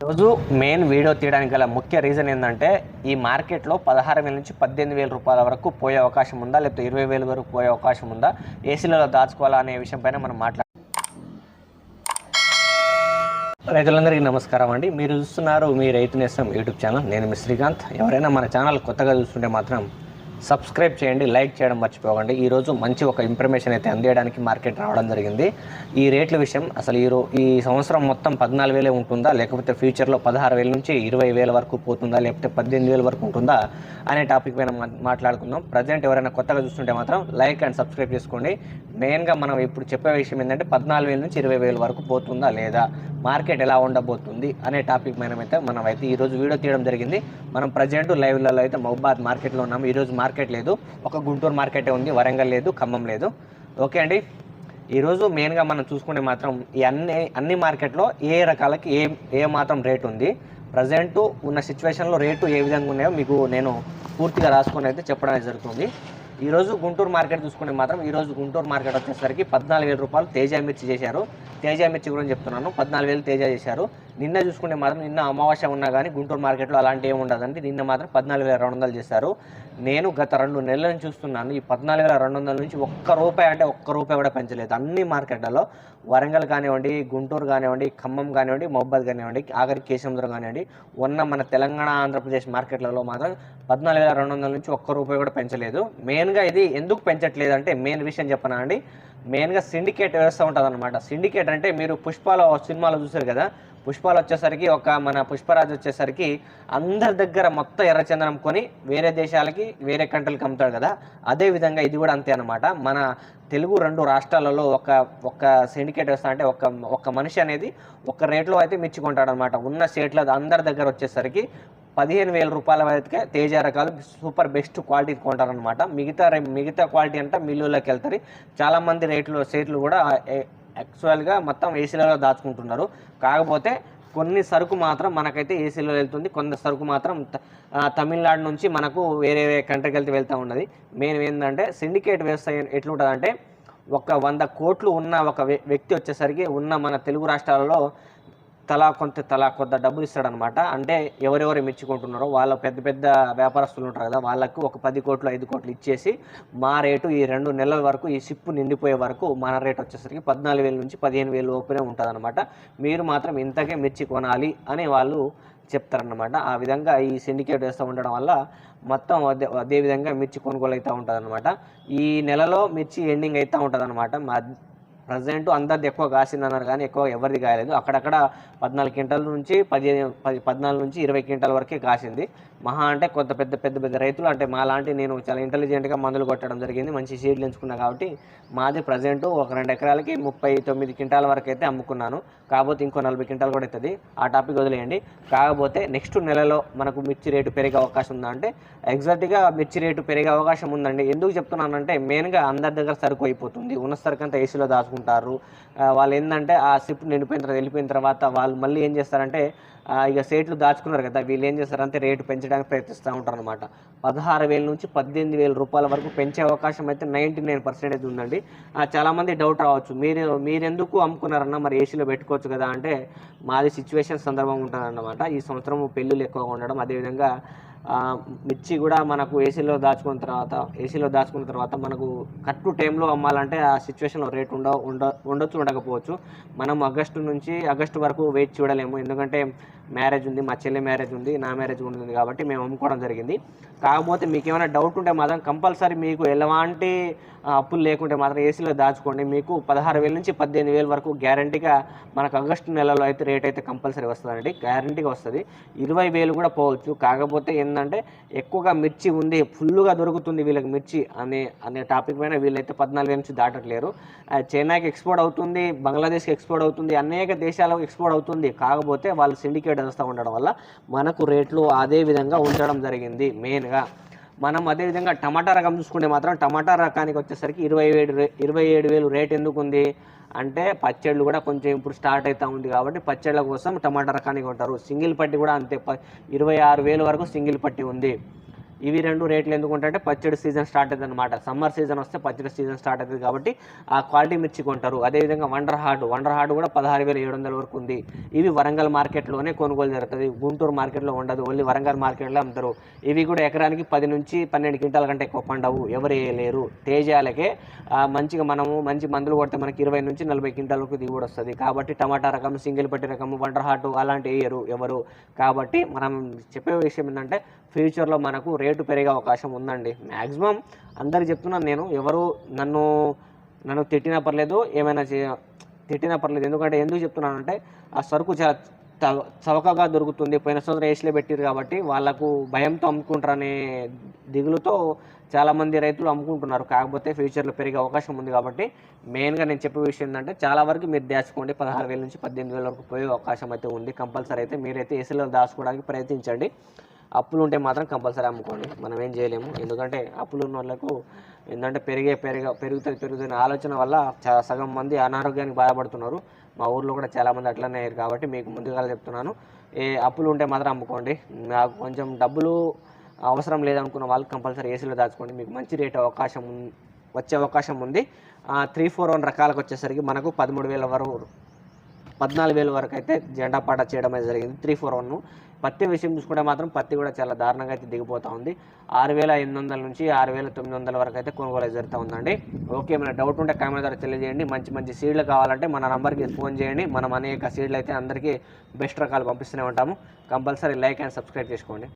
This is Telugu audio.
రోజు మెయిన్ వీడియో తీయడానికి గల ముఖ్య రీజన్ ఏంటంటే ఈ మార్కెట్లో పదహారు వేల నుంచి పద్దెనిమిది వేల రూపాయల వరకు పోయే అవకాశం ఉందా? లేకపోతే ఇరవై వేల వరకు పోయే అవకాశం ఉందా? ఏసీలలో దాచుకోవాలా అనే విషయంపైన మనం మాట్లాడు రైతులందరికీ నమస్కారం అండి. మీరు చూస్తున్నారు మీ రైతు నేస్తం యూట్యూబ్ ఛానల్. నేను మీ శ్రీకాంత్. ఎవరైనా మన ఛానల్ కొత్తగా చూస్తుంటే మాత్రం సబ్స్క్రైబ్ చేయండి లైక్ చేయడం మర్చిపోకండి. ఈరోజు మంచి ఒక ఇన్ఫర్మేషన్ అయితే అందేయడానికి మార్కెట్ రావడం జరిగింది. ఈ రేట్ల విషయం అసలు ఈ ఈ సంవత్సరం మొత్తం పద్నాలుగు వేలే ఉంటుందా? లేకపోతే ఫ్యూచర్లో పదహారు వేల నుంచి ఇరవై వేల వరకు పోతుందా? లేకపోతే పద్దెనిమిది వేల వరకు ఉంటుందా? అనే టాపిక్ పైన మా- మాట్లాడుకుందాం. ప్రజెంట్ ఎవరైనా కొత్తగా చూస్తుంటే మాత్రం లైక్ అండ్ సబ్స్క్రైబ్ చేసుకోండి. మెయిన్గా మనం ఇప్పుడు చెప్పే విషయం ఏంటంటే పద్నాలుగు వేల నుంచి ఇరవై వేల వరకు పోతుందా లేదా? మార్కెట్ ఎలా ఉండబోతుంది? అనే టాపిక్ మనమైతే మనం అయితే ఈరోజు వీడియో తీయడం జరిగింది. మనం ప్రజెంట్ లైవ్లలో అయితే మహబాద్ మార్కెట్లో ఉన్నాము. ఈరోజు మార్కెట్ మార్కెట్ లేదు. ఒక గుంటూరు మార్కెటే ఉంది వరంగల్ లేదు ఖమ్మం లేదు. ఓకే అండి? ఈరోజు మెయిన్గా మనం చూసుకుంటే మాత్రం ఈ అన్ని అన్ని మార్కెట్లో ఏ రకాలకి ఏ ఏ మాత్రం రేట్ ఉంది. ప్రజెంట్ ఉన్న సిచ్యువేషన్లో రేటు ఏ విధంగా ఉన్నాయో మీకు నేను పూర్తిగా రాసుకొని అయితే చెప్పడం జరుగుతుంది. ఈరోజు గుంటూరు మార్కెట్ చూసుకుంటే మాత్రం ఈరోజు గుంటూరు మార్కెట్ వచ్చేసరికి పద్నాలుగు వేల రూపాయలు తేజ మిర్చి చేశారు. తేజ మిర్చి గురించి చెప్తున్నాను. పద్నాలుగు వేలు తేజ చేశారు. నిన్న చూసుకుంటే మాత్రం నిన్న అమావాస్య ఉన్నా కానీ గుంటూరు మార్కెట్లో అలాంటి ఏమి ఉండదండి. నిన్న మాత్రం పద్నాలుగు వేల రెండు వందలు చేశారు. నేను గత రెండు నెలల నుంచి చూస్తున్నాను. ఈ పద్నాలుగు వేల రెండు వందల నుంచి ఒక్క రూపాయి అంటే ఒక్క రూపాయి కూడా పెంచలేదు. అన్ని మార్కెట్లలో వరంగల్ కానివ్వండి గుంటూరు కానివ్వండి ఖమ్మం కానివ్వండి మహబాద్ కానివ్వండి ఆఖరి కేశముద్రం కానివ్వండి ఉన్న మన తెలంగాణ ఆంధ్రప్రదేశ్ మార్కెట్లలో మాత్రం పద్నాలుగు వేల రెండు వందల నుంచి ఒక్క రూపాయి కూడా పెంచలేదు. మెయిన్గా ఇది ఎందుకు పెంచట్లేదు అంటే మెయిన్ విషయం చెప్పనా అండి? మెయిన్గా సిండికేట్ వ్యవస్థ ఉంటుంది అనమాట సిండికేట్ అంటే మీరు పుష్పాల సినిమాలో చూసారు కదా? పుష్పాలు వచ్చేసరికి ఒక మన పుష్పరాజు వచ్చేసరికి అందరి దగ్గర మొత్తం ఎర్రచందనం కొని వేరే దేశాలకి వేరే కంట్రీలకి అమ్ముతాడు కదా? అదే విధంగా ఇది కూడా అంతే అనమాట మన తెలుగు రెండు రాష్ట్రాలలో ఒక ఒక సిండికేట్ వ్యవస్థ అంటే ఒక ఒక మనిషి అనేది ఒక రేట్లో అయితే మెచ్చుకుంటాడు అనమాట ఉన్న స్టేట్లో అందరి దగ్గర వచ్చేసరికి పదిహేను వేల రూపాయల వరకే తేజ రకాలు సూపర్ బెస్ట్ క్వాలిటీ కొంటారనమాట మిగతా మిగతా క్వాలిటీ అంతా మిల్లులోకి వెళ్తారు. చాలామంది రేట్లు సేట్లు కూడా యాక్చువల్గా మొత్తం ఏసీలలో దాచుకుంటున్నారు. కాకపోతే కొన్ని సరుకు మాత్రం మనకైతే ఏసీలో వెళ్తుంది. కొంత సరుకు మాత్రం తమిళనాడు నుంచి మనకు వేరే వేరే కంట్రీకి వెళ్తే వెళ్తూ ఉన్నది. మెయిన్ ఏంటంటే సిండికేట్ వ్యవస్థ ఎట్లుంటుందంటే ఒక వంద కోట్లు ఉన్న ఒక వ్య- వ్యక్తి వచ్చేసరికి ఉన్న మన తెలుగు రాష్ట్రాలలో తలా కొంత తలా కొంత డబ్బులు ఇస్తాడనమాట. అంటే ఎవరెవరు మెచ్చుకుంటున్నారో వాళ్ళ పెద్ద పెద్ద వ్యాపారస్తులు ఉంటారు కదా వాళ్ళకు ఒక పది కోట్లు ఐదు కోట్లు ఇచ్చేసి మా రేటు ఈ రెండు నెలల వరకు ఈ షిప్ నిండిపోయే వరకు మన రేట్ వచ్చేసరికి పద్నాలుగు వేల నుంచి పదిహేను వేలు లోపునే ఉంటుంది మీరు మాత్రం ఇంతకే మిర్చి కొనాలి అని వాళ్ళు చెప్తారనమాట ఆ విధంగా ఈ సిండికేట్ వేస్తూ ఉండడం వల్ల మొత్తం అదే అదే విధంగా మిర్చి కొనుగోలు అవుతూ ఉంటుంది ఈ నెలలో మిర్చి ఎండింగ్ అవుతూ ఉంటుంది అనమాట ప్రజెంట్ అందరిది ఎక్కువ కాసింది అన్నారు కానీ ఎక్కువ ఎవరిది కాయలేదు. అక్కడక్కడ పద్నాలుగు క్వింటల్ నుంచి పదిహేను పది పద్నాలుగు నుంచి ఇరవై క్వింటల్ వరకే కాసింది. మహా అంటే కొంత పెద్ద పెద్ద పెద్ద రైతులు అంటే మా లాంటి నేను చాలా ఇంటెలిజెంట్గా మందులు కొట్టడం జరిగింది. మంచి సీడ్లు ఎంచుకున్నా కాబట్టి మాది ప్రజెంట్ ఒక రెండు ఎకరాలకి ముప్పై తొమ్మిది క్వింటాల వరకు అయితే అమ్ముకున్నాను. కాకపోతే ఇంకో నలభై క్వింటాలు కూడా అవుతుంది ఆ టాపిక్ వదిలేయండి. కాకపోతే నెక్స్ట్ నెలలో మనకు మిర్చి రేటు పెరిగే అవకాశం ఉందా అంటే ఎగ్జాక్ట్గా మిర్చి రేటు పెరిగే అవకాశం ఉందండి. ఎందుకు చెప్తున్నానంటే మెయిన్గా అందరి దగ్గర సరుకు అయిపోతుంది. ఉన్న సరుకు అంతా ఏసీలో దాచుకుంటుంది ఉంటారు. వాళ్ళు ఏంటంటే ఆ షిప్ నిండిపోయిన తర్వాత వెళ్ళిపోయిన తర్వాత వాళ్ళు మళ్ళీ ఏం చేస్తారంటే ఇక సేట్లు దాచుకున్నారు కదా వీళ్ళు ఏం చేస్తారంటే రేటు పెంచడానికి ప్రయత్నిస్తూ ఉంటారు అనమాట పదహారు వేల నుంచి పద్దెనిమిది వేల రూపాయల వరకు పెంచే అవకాశం అయితే నైంటీ నైన్ పర్సెంటేజ్ ఉందండి. చాలామంది డౌట్ రావచ్చు. మీరు మీరెందుకు అమ్ముకున్నారన్న మరి ఏసీలో పెట్టుకోవచ్చు కదా అంటే మాది సిచ్యువేషన్ సందర్భం ఉంటుందన్నమాట. ఈ సంవత్సరం పెళ్ళిళ్ళు ఎక్కువగా ఉండడం అదేవిధంగా మిర్చి కూడా మనకు ఏసీలో దాచుకున్న తర్వాత ఏసీలో దాచుకున్న తర్వాత మనకు కరెక్ట్ టైంలో అమ్మాలంటే ఆ సిచ్యువేషన్లో రేట్ ఉండ ఉండ ఉండొచ్చు ఉండకపోవచ్చు. మనం ఆగస్టు నుంచి ఆగస్టు వరకు వెయిట్ చూడలేము. ఎందుకంటే మ్యారేజ్ ఉంది మా చెల్లి మ్యారేజ్ ఉంది నా మ్యారేజ్ ఉంటుంది కాబట్టి మేము అమ్ముకోవడం జరిగింది. కాకపోతే మీకు ఏమైనా డౌట్ ఉంటే మాత్రం కంపల్సరీ మీకు ఎలాంటి అప్పులు లేకుంటే మాత్రం ఏసీలో దాచుకోండి. మీకు పదహారు వేల నుంచి పద్దెనిమిది వేల వరకు గ్యారంటీగా మనకు ఆగస్టు నెలలో అయితే రేట్ అయితే కంపల్సరీ వస్తుందండి. గ్యారంటీగా వస్తుంది. ఇరవై వేలు కూడా పోవచ్చు. కాకపోతే ఏంటంటే ఎక్కువగా మిర్చి ఉంది ఫుల్గా దొరుకుతుంది వీళ్ళకి మిర్చి అనే అనే టాపిక్ పైన వీళ్ళైతే పద్నాలుగు నుంచి దాటట్లేరు. చైనాకి ఎక్స్పోర్ట్ అవుతుంది బంగ్లాదేశ్కి ఎక్స్పోర్ట్ అవుతుంది అనేక దేశాలకు ఎక్స్పోర్ట్ అవుతుంది. కాకపోతే వాళ్ళు సిండికేట్ వ్యవస్థ ఉండడం వల్ల మనకు రేట్లు అదే విధంగా ఉంచడం జరిగింది మెయిన్గా. మనం అదేవిధంగా టమాటా రకం చూసుకుంటే మాత్రం టమాటా రకానికి వచ్చేసరికి ఇరవై ఏడు ఇరవై ఏడు వేలు రేట్ ఎందుకు ఉంది అంటే పచ్చళ్ళు కూడా కొంచెం ఇప్పుడు స్టార్ట్ అవుతూ ఉంది కాబట్టి పచ్చళ్ళ కోసం టమాటా రకానికి ఉంటారు సింగిల్ పట్టి కూడా అంతే. ప- ఇరవై ఆరు వేలు వరకు సింగిల్ పట్టి ఉంది. ఇవి రెండు రేట్లు ఎందుకు పచ్చడి సీజన్ స్టార్ట్ అవుతుంది అనమాట సమ్మర్ సీజన్ వస్తే పచ్చడి సీజన్ స్టార్ట్ అవుతుంది కాబట్టి ఆ క్వాలిటీ మిర్చి కొంటారు. అదేవిధంగా వండర్ హార్డ్ వండర్ హార్డ్ కూడా పదహారు వేల ఏడు వందల వరకు ఉంది. ఇవి వరంగల్ మార్కెట్లోనే కొనుగోలు జరుగుతుంది. గుంటూరు మార్కెట్లో ఉండదు. ఓన్లీ వరంగల్ మార్కెట్లో అమ్ముతారు. ఇవి కూడా ఎకరానికి పది నుంచి పన్నెండు క్వింటాల కంటే ఎక్కువ పండవు. ఎవరు వేయలేరు. తేజాలకే మంచిగా మనము మంచి మందులు కొడితే మనకి ఇరవై నుంచి నలభై క్వింటాల వరకు దిగుబడి వస్తుంది. కాబట్టి టమాటా రకం సింగిల్ పట్టి రకం వండర్ హార్ట్ అలాంటి వేయరు ఎవరు. కాబట్టి మనం చెప్పే విషయం ఏంటంటే ఫ్యూచర్లో మనకు రేట్ రేటు పెరిగే అవకాశం ఉందండి. మ్యాక్సిమం అందరు చెప్తున్నాను నేను ఎవరు నన్ను నన్ను తిట్టినా పర్లేదు ఏమైనా చే తిట్టినా పర్లేదు. ఎందుకంటే ఎందుకు చెప్తున్నానంటే ఆ సరుకు చాలా చవ- చవకగా దొరుకుతుంది. పోయిన సంవత్సరం ఏసీలో పెట్టారు కాబట్టి వాళ్ళకు భయంతో అమ్ముకుంటారనే దిగులుతో చాలామంది రైతులు అమ్ముకుంటున్నారు. కాకపోతే ఫ్యూచర్లో పెరిగే అవకాశం ఉంది కాబట్టి మెయిన్గా నేను చెప్పే విషయం ఏంటంటే చాలా వరకు మీరు దాచుకోండి. పదహారు వేల నుంచి పద్దెనిమిది వేల వరకు పోయే అవకాశం అయితే ఉంది. కంపల్సరీ అయితే మీరైతే ఏసీలో దాచుకోవడానికి ప్రయత్నించండి. అప్పులు ఉంటే మాత్రం కంపల్సరీ అమ్ముకోండి. మనం ఏం చేయలేము. ఎందుకంటే అప్పులు ఉన్న వాళ్ళకు ఏంటంటే పెరిగే పెరిగ పెరుగుతుంది పెరుగుతున్న ఆలోచన వల్ల సగం మంది అనారోగ్యానికి బాధపడుతున్నారు. మా ఊర్లో కూడా చాలామంది అట్లనే అయ్యారు కాబట్టి మీకు ముందుగా చెప్తున్నాను. ఏ అప్పులు ఉంటే మాత్రం అమ్ముకోండి. నాకు కొంచెం డబ్బులు అవసరం లేదనుకున్న వాళ్ళు కంపల్సరీ ఏసీలో దాచుకోండి. మీకు మంచి రేట్ అవకాశం వచ్చే అవకాశం ఉంది. త్రీ ఫోర్ వన్ రకాలకు వచ్చేసరికి మనకు పదమూడు వేల వరకు పద్నాలుగు వేల వరకు అయితే జెండా పాట చేయడం జరిగింది. త్రీ ఫోర్ వన్ పత్తి విషయం చూసుకుంటే మాత్రం పత్తి కూడా చాలా దారుణంగా అయితే దిగిపోతూ ఉంది. ఆరు వేల ఎనిమిది వందల నుంచి ఆరు వేల తొమ్మిది వందల వరకు అయితే కొనుగోలు అయితే జరుగుతూ ఉందండి. ఓకే ఏమైనా డౌట్ ఉంటే కామెంట్ ద్వారా తెలియజేయండి. మంచి మంచి సీడ్లు కావాలంటే మన నంబర్కి ఫోన్ చేయండి. మనం అనేక సీడ్లు అయితే అందరికీ బెస్ట్ రకాలు పంపిస్తూనే ఉంటాము. కంపల్సరీ లైక్ అండ్ సబ్స్క్రైబ్ చేసుకోండి.